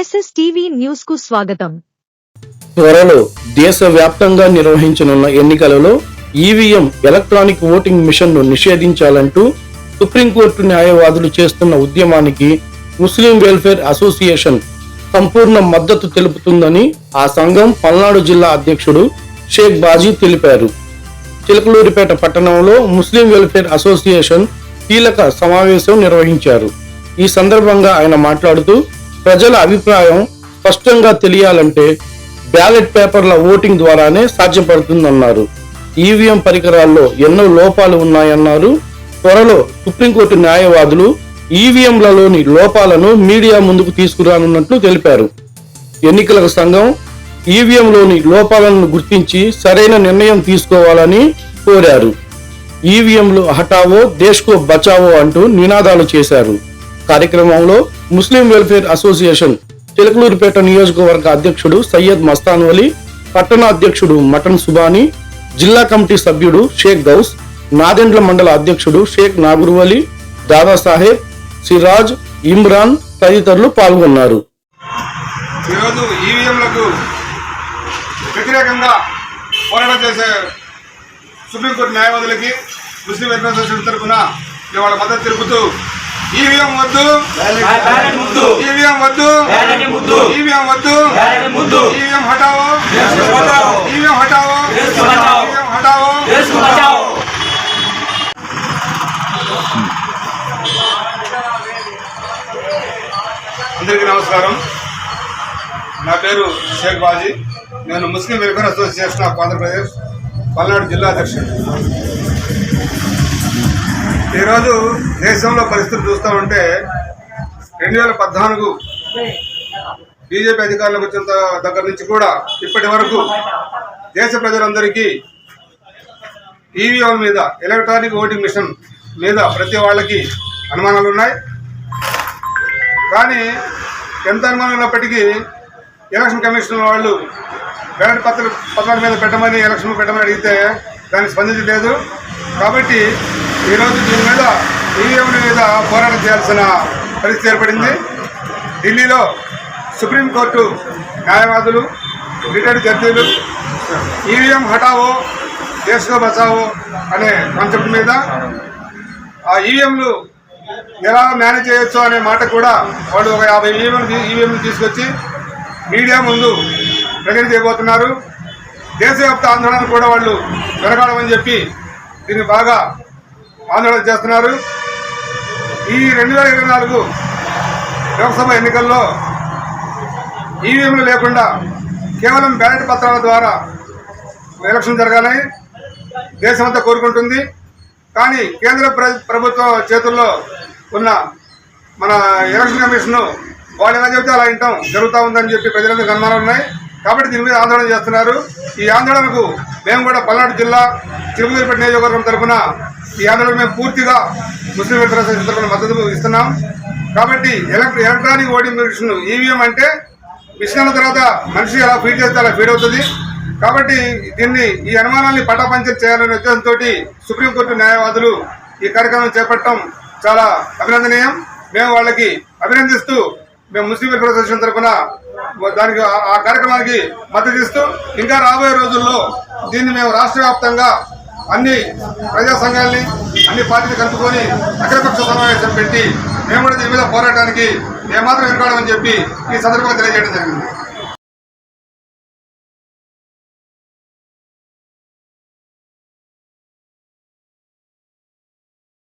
SS TV న్యూస్కు స్వాగతం. త్వరలో దేశవ్యాప్తంగా నిర్వహించనున్న ఎన్నికలలో ఈవీఎం ఎలక్ట్రానిక్ ఓటింగ్ మిషన్ను నిషేధించాలంటూ సుప్రీంకోర్టు న్యాయవాదులు చేస్తున్న ఉద్యమానికి ముస్లిం వెల్ఫేర్ అసోసియేషన్ సంపూర్ణ మద్దతు తెలుపుతుందని ఆ సంఘం పల్నాడు జిల్లా అధ్యక్షుడు షేక్ బాజీ తెలిపారు. చిలకలూరిపేట పట్టణంలో ముస్లిం వెల్ఫేర్ అసోసియేషన్ కీలక సమావేశం నిర్వహించారు. ఈ సందర్భంగా ఆయన మాట్లాడుతూ ప్రజల అభిప్రాయం స్పష్టంగా తెలియాలంటే బ్యాలెట్ పేపర్ల ఓటింగ్ ద్వారానే సాధ్యపడుతుందన్నారు. ఈవీఎం పరికరాల్లో ఎన్నో లోపాలు ఉన్నాయన్నారు. త్వరలో సుప్రీంకోర్టు న్యాయవాదులు ఈవీఎంలలోని లోపాలను మీడియా ముందుకు తీసుకురానున్నట్లు తెలిపారు. ఎన్నికల సంఘం ఈవీఎంలోని లోపాలను గుర్తించి సరైన నిర్ణయం తీసుకోవాలని కోరారు. ఈవీఎంలు హటావో దేశ్కో బచావో అంటూ నినాదాలు చేశారు. కార్యక్రమంలో ముస్లిం వెల్ఫేర్ అసోసియేషన్ చిలకలూరుపేట నియోజకవర్గ అధ్యక్షుడు సయ్యద్ మస్తాన్ అలీ పట్టణ అధ్యక్షుడు మటన్ సుబానీ జిల్లా కమిటీ సభ్యుడు షేక్ గౌస్ నాదెండ్ల మండల అధ్యక్షుడు షేక్ నాగురువలి దాదాసాహెబ్ సిరాజ్ ఇమ్రాన్ తదితరులు పాల్గొన్నారు. ఈరోజు ఈవీఎంలకు వ్యతిరేకంగా పోరాటం చేసే సుప్రీంకోర్టు న్యాయవాదులకి ముస్లిం అసోసియేషన్ తరఫున వాళ్ళ మద్దతు తెలుపుతూ ईवीएम वद्दु बैलेट मुद्दु ईवीएम वद्दु बैलेट मुद्दु ईवीएम वद्दु बैलेट मुद्दु ईवीएम हटाओ देश को बचाओ ईवीएम हटाओ देश को बचाओ ईवीएम हटाओ देश को बचाओ अंदर की नमस्कार ना शेख बाजी ने Muslim welfare association of Andhra Pradesh पलना जिला अद्यक्ष ఈరోజు దేశంలో పరిస్థితులు చూస్తూ ఉంటే రెండు వేల పద్నాలుగు బీజేపీ అధికారులకు వచ్చిన దగ్గర నుంచి కూడా ఇప్పటి వరకు దేశ ప్రజలందరికీ ఈవీఎం మీద ఎలక్ట్రానిక్ ఓటింగ్ మిషన్ మీద ప్రతి వాళ్ళకి అనుమానాలు ఉన్నాయి కానీ ఎంత అనుమానం ఉన్నప్పటికీ ఎలక్షన్ కమిషన్ వాళ్ళు బ్యాలెట్ పత్ర పత్రాల మీద పెట్టమని ఎలక్షన్ పెట్టమని అడిగితే దాన్ని స్పందించలేదు. కాబట్టి ఈరోజు దీని మీద ఈవీఎం మీద పోరాటం చేయాల్సిన పరిస్థితి ఏర్పడింది. ఢిల్లీలో సుప్రీంకోర్టు న్యాయవాదులు రిటైర్డ్ జడ్జీలు ఈవీఎం హటావో దేశంలో బచావో అనే కాన్సెప్ట్ మీద ఆ ఈవీఎంలు ఎలా మేనేజ్ చేయొచ్చు అనే మాట కూడా వాళ్ళు ఒక యాభై ఈవీఎం ఈవీఎంలు తీసుకొచ్చి మీడియా ముందు ప్రకటన చేయబోతున్నారు. దేశవ్యాప్త ఆందోళన కూడా వాళ్ళు వెనకాడమని చెప్పి దీన్ని బాగా ఆందోళన చేస్తున్నారు. ఈ రెండు వేల ఇరవై నాలుగు లోక్సభ ఎన్నికల్లో ఈవీఎంలు లేకుండా కేవలం బ్యాలెట్ పత్రాల ద్వారా ఎలక్షన్ జరగాలని దేశమంతా కోరుకుంటుంది. కానీ కేంద్ర ప్ర- చేతుల్లో ఉన్న మన ఎలక్షన్ కమిషన్ వాళ్ళు ఎలా చెబితే అలా వింటాం జరుగుతూ ఉందని చెప్పి ప్రజలందరికీ కనుమానాలు ఉన్నాయి. కాబట్టి దీని మీద ఆందోళన చేస్తున్నారు. ఈ ఆందోళనకు మేము కూడా పల్నాడు జిల్లా తిరుమలపేట నియోజకవర్గం తరఫున ఈ ఆందోళన మేము పూర్తిగా ముస్లిం వెల్ఫేర్ అసోసియేషన్ తరఫున మద్దతు ఇస్తున్నాం. కాబట్టి electric electronic voting machine EVM అంటే మిషన్ అన్న తర్వాత మనిషి ఎలా ఫీడ్ చేస్తే అలా ఫీడ్ అవుతుంది. కాబట్టి దీన్ని ఈ అనుమానాన్ని పటాపంచర్ చేయాలనే ఉద్దేశంతో సుప్రీంకోర్టు న్యాయవాదులు ఈ కార్యక్రమం చేపట్టడం చాలా అభినందనీయం. మేము వాళ్ళకి అభినందిస్తూ మేము ముస్లిం వెల్ఫేర్ అసోసియేషన్ తరఫున దానికి ఆ- కార్యక్రమానికి మద్దతు ఇస్తూ ఇంకా రాబోయే రోజుల్లో దీన్ని మేము రాష్ట్ర వ్యాప్తంగా అన్ని ప్రజా సంఘాలని అన్ని పార్టీలు కలుపుకొని అఖిలపక్ష సమావేశం పెట్టి మేము కూడా దీని మీద పోరాటానికి ఏమాత్రం అని చెప్పి ఈ సందర్భంగా తెలియజేయడం జరిగింది.